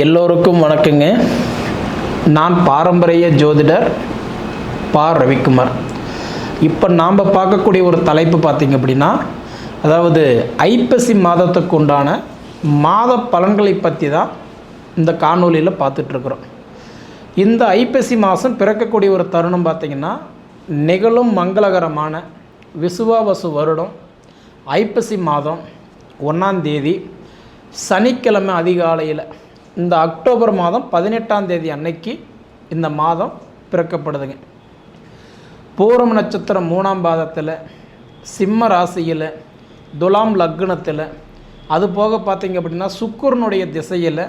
எல்லோருக்கும் வணக்கங்க. நான் பாரம்பரிய ஜோதிடர் பா. ரவிக்குமார். இப்போ நாம் பார்க்கக்கூடிய ஒரு தலைப்பு பார்த்திங்க அப்படின்னா அதாவது ஐப்பசி மாதத்துக்கு உண்டான மாத பலன்களை பற்றி தான் இந்த காணொலியில் பார்த்துட்ருக்குறோம் இந்த ஐப்பசி மாதம் பிறக்கக்கூடிய ஒரு தருணம் பார்த்திங்கன்னா நிகழும் மங்களகரமான விசுவாவசு வருடம் ஐப்பசி மாதம் ஒன்றாம் தேதி சனிக்கிழமை அதிகாலையில் இந்த அக்டோபர் மாதம் பதினெட்டாம் தேதி அன்னைக்கு இந்த மாதம் பிறக்கப்படுதுங்க. பூரம் நட்சத்திரம் மூணாம் பாதத்தில் சிம்ம ராசியில் துலாம் லக்னத்தில் அது போக பார்த்தீங்க அப்படின்னா சுக்கிரனுடைய திசையில்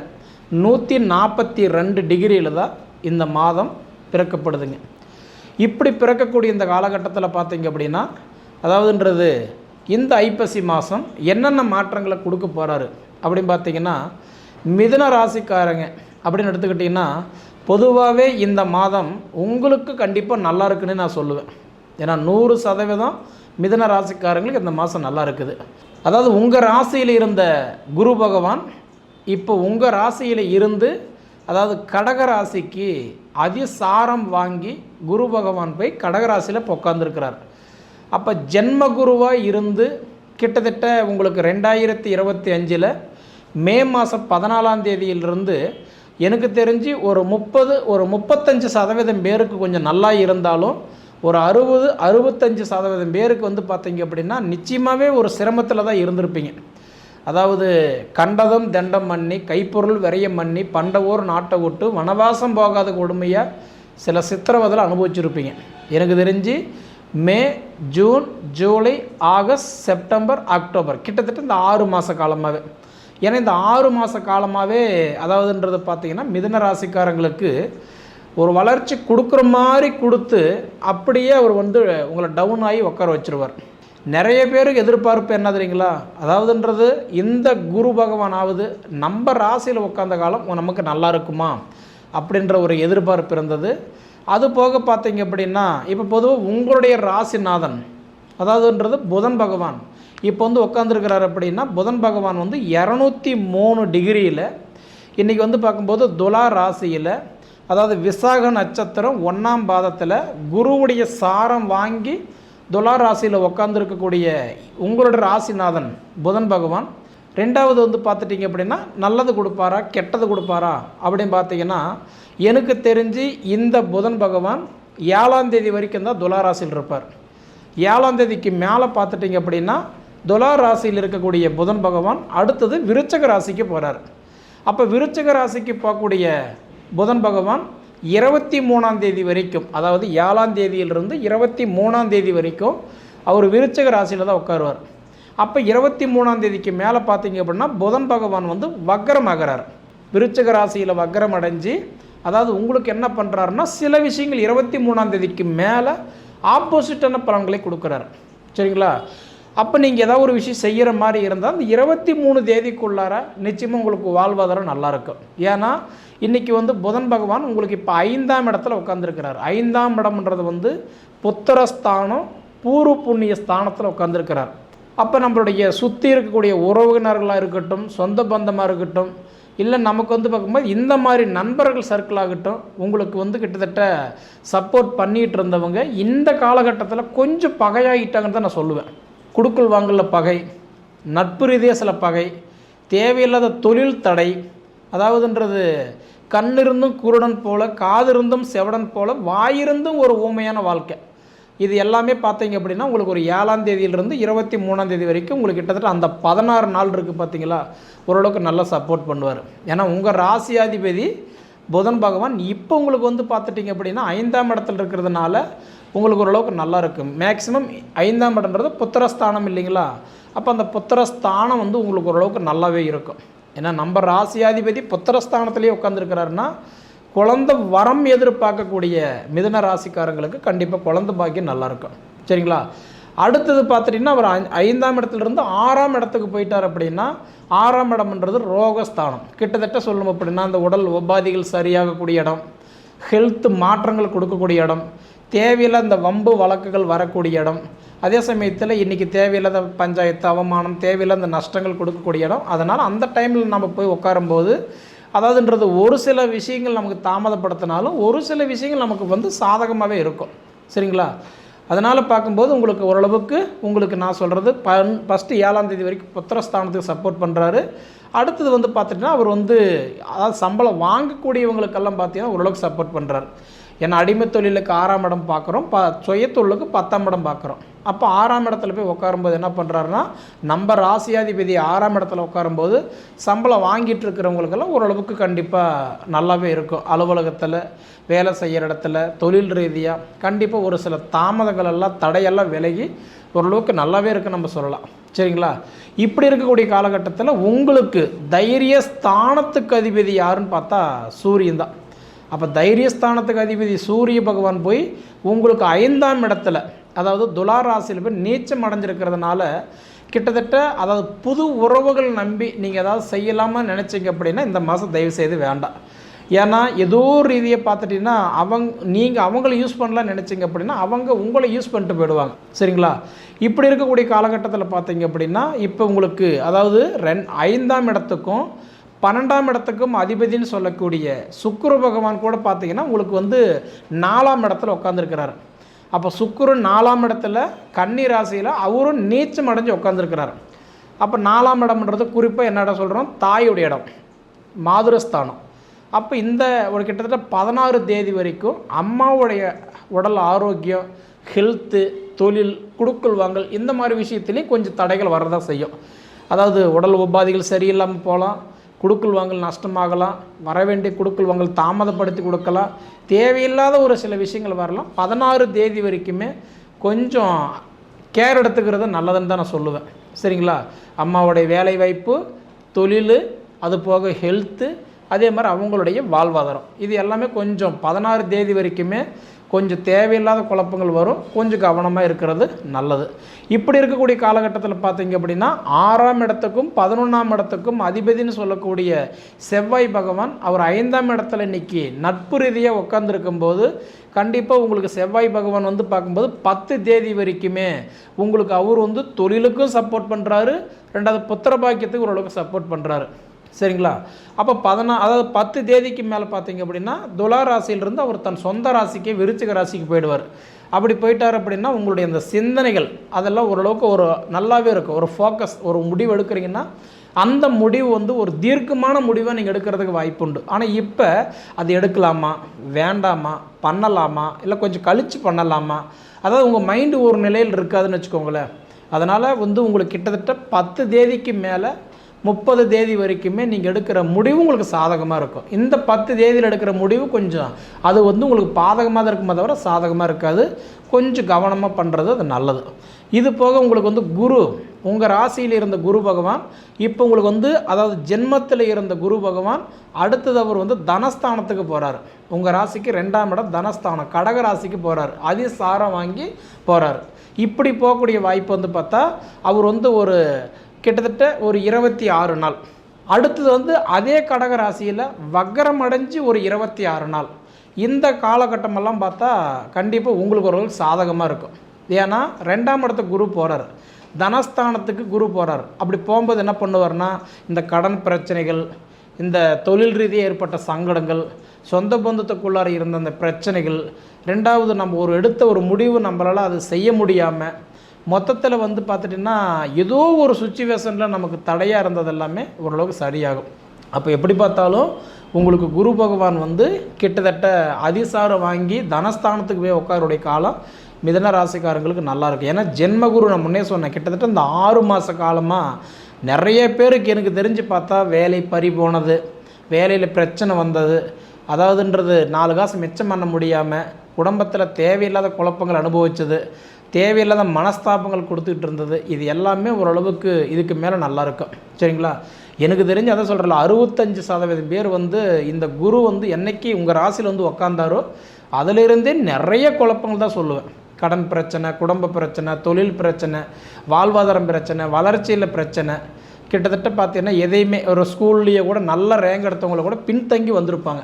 நூற்றி நாற்பத்தி ரெண்டு டிகிரியில் தான் இந்த மாதம் பிறக்கப்படுதுங்க. இப்படி பிறக்கக்கூடிய இந்த காலகட்டத்தில் பார்த்தீங்க அப்படின்னா அதாவதுன்றது இந்த ஐப்பசி மாதம் என்னென்ன மாற்றங்களை கொடுக்க போகிறாரு அப்படின்னு பார்த்தீங்கன்னா மிதுன ராசிக்காரங்க அப்படின்னு எடுத்துக்கிட்டிங்கன்னா பொதுவாகவே இந்த மாதம் உங்களுக்கு கண்டிப்பாக நல்லா இருக்குன்னு நான் சொல்லுவேன். ஏன்னா நூறு சதவீதம் மிதுன ராசிக்காரங்களுக்கு இந்த மாதம் நல்லா இருக்குது. அதாவது உங்கள் ராசியில் இருந்த குரு பகவான் இப்போ உங்கள் ராசியில் இருந்து அதாவது கடக ராசிக்கு அதிசாரம் வாங்கி குரு பகவான் போய் கடகராசியில் இப்போ உட்காந்துருக்கிறார் அப்போ ஜென்ம குருவாக இருந்து கிட்டத்தட்ட உங்களுக்கு ரெண்டாயிரத்தி இருபத்தி அஞ்சில் மே மாதம் பதினாலாம் தேதியிலிருந்து எனக்கு தெரிஞ்சு ஒரு முப்பது ஒரு முப்பத்தஞ்சு சதவீதம் பேருக்கு கொஞ்சம் நல்லா இருந்தாலும் ஒரு அறுபது அறுபத்தஞ்சு சதவீதம் பேருக்கு வந்து பார்த்தீங்க அப்படின்னா நிச்சயமாகவே ஒரு சிரமத்தில் தான் இருந்திருப்பீங்க. அதாவது கண்டதும் தண்டம் பண்ணி கைப்பொருள் விரையம் பண்ணி பண்டவோர் நாட்டை விட்டு வனவாசம் போகாத கொடுமையாக சில சித்திரவதில் அனுபவிச்சிருப்பீங்க. எனக்கு தெரிஞ்சு May June July August September October கிட்டத்தட்ட இந்த ஆறு மாத காலமாகவே ஏன்னா இந்த ஆறு மாத காலமாகவே அதாவதுன்றது பார்த்திங்கன்னா மிதன ராசிக்காரங்களுக்கு ஒரு வளர்ச்சி கொடுக்குற மாதிரி கொடுத்து அப்படியே அவர் வந்து உங்களை டவுன் ஆகி உட்கார வச்சிருவார். நிறைய பேருக்கு எதிர்பார்ப்பு என்ன தெரியுங்களா? அதாவதுன்றது இந்த குரு பகவானாவது நம்ம ராசியில் உட்காந்த காலம் நமக்கு நல்லா இருக்குமா? அப்படின்ற ஒரு எதிர்பார்ப்பு இருந்தது. அது போக பார்த்தீங்க அப்படின்னா இப்போ பொதுவாக உங்களுடைய ராசிநாதன் அதாவதுன்றது புதன் பகவான். இப்போ வந்து உட்காந்துருக்கிறார் அப்படின்னா புதன் பகவான் வந்து இரநூத்தி மூணு டிகிரியில். இன்றைக்கி வந்து பார்க்கும்போது துலா ராசியில் அதாவது விசாக நட்சத்திரம் ஒன்றாம் பாதத்தில் குருவுடைய சாரம் வாங்கி துலா ராசியில் உட்காந்துருக்கக்கூடிய உங்களோட ராசிநாதன் புதன் பகவான். ரெண்டாவது வந்து பார்த்துட்டிங்க அப்படின்னா நல்லது கொடுப்பாரா கெட்டது கொடுப்பாரா அப்படின்னு பார்த்தீங்கன்னா எனக்கு தெரிஞ்சு இந்த புதன் பகவான் ஏழாம் தேதி வரைக்கும் தான் துலா ராசியில் இருப்பார். ஏழாம் தேதிக்கு மேலே பார்த்துட்டிங்க அப்படின்னா துலா ராசியில் இருக்கக்கூடிய புதன் பகவான் அடுத்தது விருச்சக ராசிக்கு போகிறார் அப்போ விருச்சக ராசிக்கு போகக்கூடிய புதன் பகவான் இருபத்தி மூணாம் தேதி வரைக்கும் அதாவது ஏழாம் தேதியிலிருந்து இருபத்தி மூணாம் தேதி வரைக்கும் அவர் விருச்சக ராசியில் தான் உட்காருவார். அப்போ இருபத்தி மூணாம் தேதிக்கு மேலே பார்த்தீங்க அப்படின்னா புதன் பகவான் வந்து வக்கரம் ஆகிறார் விருச்சக ராசியில் வக்கரம் அடைஞ்சு அதாவது உங்களுக்கு என்ன பண்ணுறாருன்னா சில விஷயங்கள் இருபத்தி மூணாம் தேதிக்கு மேலே ஆப்போசிட்டான பலன்களை கொடுக்குறாரு. சரிங்களா? அப்போ நீங்கள் ஏதாவது ஒரு விஷயம் செய்கிற மாதிரி இருந்தால் அந்த இருபத்தி மூணு தேதிக்குள்ளார நிச்சயமாக உங்களுக்கு வாழ்வாதாரம் நல்லாயிருக்கும் ஏன்னா இன்றைக்கி வந்து புதன் பகவான் உங்களுக்கு இப்போ ஐந்தாம் இடத்துல உட்காந்துருக்கிறார் ஐந்தாம் இடம்ன்றது வந்து புத்திரஸ்தானம் பூர்வ புண்ணிய ஸ்தானத்தில் உட்காந்துருக்கிறார் அப்போ நம்மளுடைய சுற்றி இருக்கக்கூடிய உறவினர்களாக இருக்கட்டும் சொந்த பந்தமாக இருக்கட்டும் இல்லை நமக்கு வந்து பார்க்கும்போது இந்த மாதிரி நண்பர்கள் சர்க்கிள் ஆகட்டும் உங்களுக்கு வந்து கிட்டத்தட்ட சப்போர்ட் பண்ணிகிட்டு இருந்தவங்க இந்த காலகட்டத்தில் கொஞ்சம் பகையாகிட்டாங்கன்னு தான் நான் சொல்லுவேன். குடுக்கல் வாங்கல பகை நட்பு ரீதியாக சில பகை தேவையில்லாத தொழில் தடை அதாவதுன்றது கண்ணிருந்தும் குருடன் போல காதிருந்தும் செவடன் போல வாயிருந்தும் ஒரு ஊமையான வாழ்க்கை. இது எல்லாமே பார்த்தீங்க அப்படின்னா உங்களுக்கு ஒரு ஏழாம் தேதியிலிருந்து இருபத்தி மூணாம் தேதி வரைக்கும் உங்களுக்கு கிட்டத்தட்ட அந்த பதினாறு நாள் இருக்குது பார்த்தீங்களா? ஓரளவுக்கு நல்லா சப்போர்ட் பண்ணுவார். ஏன்னா உங்கள் ராசியாதிபதி புதன் பகவான் இப்போ உங்களுக்கு வந்து பார்த்துட்டிங்க அப்படின்னா ஐந்தாம் இடத்துல இருக்கிறதுனால உங்களுக்கு ஓரளவுக்கு நல்லா இருக்கும். மேக்ஸிமம் ஐந்தாம் இடம்ன்றது புத்திரஸ்தானம் இல்லைங்களா? அப்போ அந்த புத்திரஸ்தானம் வந்து உங்களுக்கு ஓரளவுக்கு நல்லாவே இருக்கும். ஏன்னா நம்ம ராசியாதிபதி புத்திரஸ்தானத்திலேயே உட்காந்துருக்கிறாருன்னா குழந்தை வரம் எதிர்பார்க்கக்கூடிய மிதுன ராசிக்காரங்களுக்கு கண்டிப்பாக குழந்தை பாக்கியம் நல்லாயிருக்கும் சரிங்களா? அடுத்தது பார்த்துட்டிங்கன்னா அவர் ஐந்தாம் இடத்துலேருந்து ஆறாம் இடத்துக்கு போயிட்டார் அப்படின்னா ஆறாம் இடம்ன்றது ரோகஸ்தானம். கிட்டத்தட்ட சொல்லணும் அப்படின்னா அந்த உடல் உபாதிகள் சரியாகக்கூடிய இடம் ஹெல்த் மாற்றங்கள் கொடுக்கக்கூடிய இடம் தேவையில்லாத இந்த வம்பு வழக்குகள் வரக்கூடிய இடம். அதே சமயத்தில் இன்றைக்கி தேவையில்லாத பஞ்சாயத்து அவமானம் தேவையில்லாத நஷ்டங்கள் கொடுக்கக்கூடிய இடம். அதனால் அந்த டைமில் நம்ம போய் உட்காரும்போது அதாவதுன்றது ஒரு சில விஷயங்கள் நமக்கு தாமதப்படுத்தினாலும் ஒரு சில விஷயங்கள் நமக்கு வந்து சாதகமாகவே இருக்கும். சரிங்களா? அதனால் பார்க்கும்போது உங்களுக்கு ஓரளவுக்கு உங்களுக்கு நான் சொல்கிறது பன் ஃபஸ்ட்டு ஏழாம் தேதி வரைக்கும் புத்திரஸ்தானத்துக்கு சப்போர்ட் பண்ணுறாரு அடுத்தது வந்து பார்த்துட்டிங்கன்னா அவர் வந்து அதாவது சம்பளம் வாங்கக்கூடியவங்களுக்கெல்லாம் பார்த்தீங்கன்னா ஓரளவுக்கு சப்போர்ட் பண்ணுறாரு ஏன்னா அடிமை தொழிலுக்கு ஆறாம் இடம் பார்க்குறோம் ப சுயத்தொழிலுக்கு பத்தாம் இடம் பார்க்குறோம். அப்போ ஆறாம் இடத்துல போய் உட்காரும்போது என்ன பண்ணுறாருன்னா நம்ம ராசியாதிபதி ஆறாம் இடத்துல உட்காரும்போது சம்பளம் வாங்கிட்டு இருக்கிறவங்களுக்கெல்லாம் ஓரளவுக்கு கண்டிப்பாக நல்லாவே இருக்கும். அலுவலகத்தில் வேலை செய்கிற இடத்துல தொழில் ரீதியாக கண்டிப்பாக ஒரு சில தாமதங்கள் எல்லாம் தடையெல்லாம் விலகி ஓரளவுக்கு நல்லாவே இருக்கு நம்ம சொல்லலாம். சரிங்களா? இப்படி இருக்கக்கூடிய காலகட்டத்தில் உங்களுக்கு தைரிய ஸ்தானத்துக்கு அதிபதி யாருன்னு பார்த்தா சூரியன் தான். அப்போ தைரியஸ்தானத்துக்கு அதிபதி சூரிய பகவான் போய் உங்களுக்கு ஐந்தாம் இடத்துல அதாவது துலா ராசியில் போய் நீச்சம் அடைஞ்சிருக்கிறதுனால கிட்டத்தட்ட அதாவது புது உறவுகள் நம்பி நீங்கள் ஏதாவது செய்யலாமல் நினச்சிங்க அப்படின்னா இந்த மாதம் தயவு செய்து வேண்டாம். ஏன்னா ஏதோ ரீதியை பார்த்துட்டிங்கன்னா அவங்க நீங்கள் அவங்கள யூஸ் பண்ணலாம் நினச்சிங்க அப்படின்னா அவங்க உங்களை யூஸ் பண்ணிட்டு போயிடுவாங்க. சரிங்களா? இப்படி இருக்கக்கூடிய காலகட்டத்தில் பார்த்தீங்க அப்படின்னா இப்போ உங்களுக்கு அதாவது ரெண் ஐந்தாம் இடத்துக்கும் பன்னெண்டாம் இடத்துக்கும் அதிபதின்னு சொல்லக்கூடிய சுக்குரு பகவான் கூட பார்த்தீங்கன்னா உங்களுக்கு வந்து நாலாம் இடத்துல உட்காந்துருக்கிறார் அப்போ சுக்கிரன் நாலாம் இடத்துல கன்னி ராசியில் அவரும் நீச்சம் அடைஞ்சு உட்காந்துருக்கிறார் அப்போ நாலாம் இடம்ன்றது குறிப்பாக என்ன இடம் சொல்கிறோம் தாயுடைய இடம் மாதுரஸ்தானம். அப்போ இந்த ஒரு கிட்டத்தட்ட பதினாறு தேதி வரைக்கும் அம்மாவுடைய உடல் ஆரோக்கியம் ஹெல்த்து தொழில் குடுக்கல் வாங்கல் இந்த மாதிரி விஷயத்துலேயும் கொஞ்சம் தடைகள் வரதான் செய்யும். அதாவது உடல் உபாதைகள் சரியில்லாமல் போகலாம். குடுக்கல் வாங்கல் நஷ்டமாகலாம் வர வேண்டிய குடுக்கல் வாங்கல் தாமதப்படுத்தி கொடுக்கலாம். தேவையில்லாத ஒரு சில விஷயங்கள் வரலாம். பதினாறு தேதி வரைக்குமே கொஞ்சம் கேர் எடுத்துக்கிறது நல்லதுன்னு தான் நான் சொல்லுவேன். சரிங்களா? அம்மாவுடைய வேலை வாய்ப்பு தொழில் அது போக ஹெல்த்து அதே மாதிரி அவங்களுடைய வாழ்வாதாரம். இது எல்லாமே கொஞ்சம் பதினாறு தேதி வரைக்குமே கொஞ்சம் தேவையில்லாத குழப்பங்கள் வரும். கொஞ்சம் கவனமாக இருக்கிறது நல்லது. இப்படி இருக்கக்கூடிய காலகட்டத்தில் பார்த்தீங்க அப்படின்னா ஆறாம் இடத்துக்கும் பதினொன்றாம் இடத்துக்கும் அதிபதினு சொல்லக்கூடிய செவ்வாய் பகவான் அவர் ஐந்தாம் இடத்துல இன்னைக்கு நட்பு ரீதியாக உட்காந்துருக்கும் போது கண்டிப்பாக உங்களுக்கு செவ்வாய் பகவான் வந்து பார்க்கும்போது பத்து தேதி வரைக்குமே உங்களுக்கு அவர் வந்து தொழிலுக்கும் சப்போர்ட் பண்ணுறாரு ரெண்டாவது புத்திர பாக்கியத்துக்கு ஓரளவுக்கு சப்போர்ட் பண்ணுறாரு சரிங்களா? அப்போ பதினா அதாவது பத்து தேதிக்கு மேலே பார்த்தீங்க அப்படின்னா துலா ராசியிலிருந்து அவர் தன் சொந்த ராசிக்கு விருச்சிக ராசிக்கு போயிடுவார். அப்படி போயிட்டார் அப்படின்னா உங்களுடைய அந்த சிந்தனைகள் அதெல்லாம் ஓரளவுக்கு ஒரு நல்லாவே இருக்கும். ஒரு ஃபோக்கஸ் ஒரு முடிவு எடுக்கிறீங்கன்னா அந்த முடிவு வந்து ஒரு தீர்க்கமான முடிவை நீங்கள் எடுக்கிறதுக்கு வாய்ப்பு உண்டு ஆனால் இப்போ அது எடுக்கலாமா? வேண்டாமா? பண்ணலாமா? இல்லை கொஞ்சம் கழித்து பண்ணலாமா? அதாவது உங்கள் மைண்டு ஒரு நிலையில் இருக்காதுன்னு வச்சுக்கோங்களேன். அதனால் வந்து உங்களுக்கு கிட்டத்தட்ட பத்து தேதிக்கு மேலே முப்பது தேதி வரைக்குமே நீங்கள் எடுக்கிற முடிவு உங்களுக்கு சாதகமாக இருக்கும். இந்த பத்து தேதியில் எடுக்கிற முடிவு கொஞ்சம் அது வந்து உங்களுக்கு பாதகமாக தான் இருக்குமே தவிர சாதகமாக இருக்காது. கொஞ்சம் கவனமாக பண்ணுறது அது நல்லது. இது போக உங்களுக்கு வந்து குரு உங்கள் ராசியில் இருந்த குரு பகவான் இப்போ உங்களுக்கு வந்து அதாவது ஜென்மத்தில் இருந்த குரு பகவான் அடுத்தது அவர் வந்து தனஸ்தானத்துக்கு போகிறார் உங்கள் ராசிக்கு ரெண்டாம் இடம் தனஸ்தானம் கடக ராசிக்கு போகிறார் அதே சாரம் வாங்கி போகிறார் இப்படி போகக்கூடிய வாய்ப்பு வந்து பார்த்தா அவர் வந்து ஒரு கிட்டத்தட்ட ஒரு இருபத்தி ஆறு நாள். அடுத்தது வந்து அதே கடக ராசியில் வக்கரம் அடைஞ்சு ஒரு இருபத்தி ஆறு நாள். இந்த காலகட்டமெல்லாம் பார்த்தா கண்டிப்பாக உங்களுக்கு ஒரு சாதகமாக இருக்கும். ஏன்னா ரெண்டாம் இடத்துக்கு குரு போகிறார் தனஸ்தானத்துக்கு குரு போகிறார் அப்படி போகும்போது என்ன பண்ணுவார்னா இந்த கடன் பிரச்சனைகள் இந்த தொழில் ரீதியாக ஏற்பட்ட சங்கடங்கள் சொந்த பந்தத்துக்குள்ளார இருந்த அந்த பிரச்சனைகள் ரெண்டாவது நம்ம ஒரு எடுத்த ஒரு முடிவு நம்மளால் அது செய்ய முடியாமல் மொத்தத்தில் வந்து பார்த்துட்டிங்கன்னா ஏதோ ஒரு சுச்சுவேஷனில் நமக்கு தடையாக இருந்தது எல்லாமே ஓரளவுக்கு சரியாகும். அப்போ எப்படி பார்த்தாலும் உங்களுக்கு குரு பகவான் வந்து கிட்டத்தட்ட அதிசாரம் வாங்கி தனஸ்தானத்துக்கு போய் உட்காருடைய காலம் மிதன ராசிக்காரங்களுக்கு நல்லாயிருக்கும் ஏன்னா ஏன்னா ஜென்மகுரு நான் முன்னே சொன்னேன் கிட்டத்தட்ட இந்த ஆறு மாத காலமாக நிறைய பேருக்கு எனக்கு தெரிஞ்சு பார்த்தா வேலை பறி போனது வேலையில் பிரச்சனை வந்தது. அதாவதுன்றது நாலு காசு மிச்சம் பண்ண முடியாமல் குடும்பத்தில் தேவையில்லாத குழப்பங்கள் அனுபவிச்சது. தேவையில்லாத மனஸ்தாபங்கள் கொடுத்துக்கிட்டு இருந்தது இது எல்லாமே ஓரளவுக்கு இதுக்கு மேலே நல்லா இருக்கும் சரிங்களா? எனக்கு தெரிஞ்சு அதை சொல்கிறல அறுபத்தஞ்சு சதவீதம் பேர் வந்து இந்த குரு வந்து என்னைக்கு உங்கள் ராசியில் வந்து உக்காந்தாரோ அதிலிருந்தே நிறைய குழப்பங்கள் தான் சொல்லுவேன். கடன் பிரச்சனை குடும்ப பிரச்சனை தொழில் பிரச்சனை வாழ்வாதாரம் பிரச்சனை வளர்ச்சியில் பிரச்சனை. கிட்டத்தட்ட பார்த்தீங்கன்னா எதையுமே ஒரு ஸ்கூல்லையே கூட நல்ல ரேங்க் எடுத்தவங்கள கூட பின்தங்கி வந்திருப்பாங்க.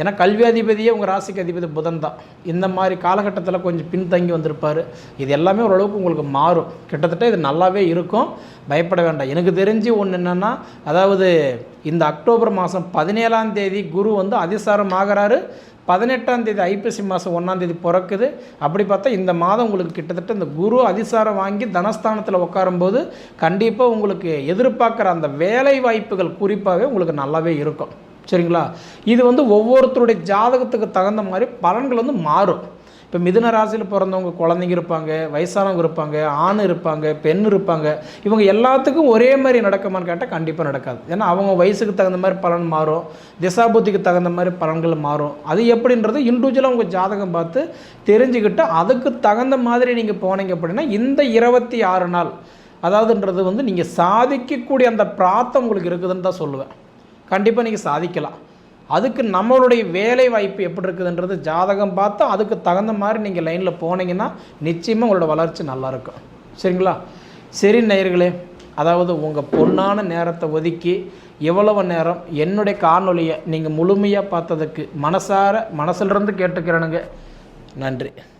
ஏன்னா கல்வி அதிபதியே உங்கள் ராசிக்கு அதிபதி புதன் தான். இந்த மாதிரி காலகட்டத்தில் கொஞ்சம் பின்தங்கி வந்திருப்பார். இது எல்லாமே ஓரளவுக்கு உங்களுக்கு மாறும். கிட்டத்தட்ட இது நல்லாவே இருக்கும். பயப்பட வேண்டாம். எனக்கு தெரிஞ்சு ஒன்று என்னென்னா அதாவது இந்த அக்டோபர் மாதம் பதினேழாம் தேதி குரு வந்து அதிசாரம் ஆகிறாரு. பதினெட்டாம் தேதி ஐப்பசி மாதம் ஒன்றாம் தேதி பிறக்குது. அப்படி பார்த்தா இந்த மாதம் உங்களுக்கு கிட்டத்தட்ட இந்த குரு அதிசாரம் வாங்கி தனஸ்தானத்தில் உட்காரும்போது கண்டிப்பாக உங்களுக்கு எதிர்பார்க்குற அந்த வேலை வாய்ப்புகள் குறிப்பாகவே உங்களுக்கு நல்லாவே இருக்கும். சரிங்களா? இது வந்து ஒவ்வொருத்தருடைய ஜாதகத்துக்கு தகுந்த மாதிரி பலன்கள் வந்து மாறும். இப்போ மிதுன ராசியில் பிறந்தவங்க குழந்தைங்க இருப்பாங்க வயசானவங்க இருப்பாங்க ஆண் இருப்பாங்க பெண் இருப்பாங்க. இவங்க எல்லாத்துக்கும் ஒரே மாதிரி நடக்குமான்னு கேட்டால் கண்டிப்பாக நடக்காது. ஏன்னா அவங்க வயசுக்கு தகுந்த மாதிரி பலன் மாறும் திசாபுத்திக்கு தகுந்த மாதிரி பலன்கள் மாறும். அது எப்படின்றது இண்டிவிஜுவலாக உங்கள் ஜாதகம் பார்த்து தெரிஞ்சுக்கிட்டு அதுக்கு தகுந்த மாதிரி நீங்கள் போனீங்க அப்படின்னா இந்த இருபத்தி ஆறு நாள் அதாவதுன்றது வந்து நீங்கள் சாதிக்கக்கூடிய அந்த பிராத்தம் உங்களுக்கு இருக்குதுன்னு தான் சொல்லுவேன். கண்டிப்பாக நீங்கள் சாதிக்கலாம். அதுக்கு நம்மளுடைய வேலை வாய்ப்பு எப்படி இருக்குதுன்றது ஜாதகம் பார்த்து அதுக்கு தகுந்த மாதிரி நீங்கள் லைனில் போனீங்கன்னா நிச்சயமாக உங்களோட வளர்ச்சி நல்லாயிருக்கும் சரிங்களா? சரி நேயர்களே அதாவது உங்கள் பொண்ணான நேரத்தை ஒதுக்கி எவ்வளவு நேரம் என்னுடைய காணொலியை நீங்கள் முழுமையாக பார்த்ததுக்கு மனசார மனசிலிருந்து கேட்டுக்கிறேனுங்க. நன்றி.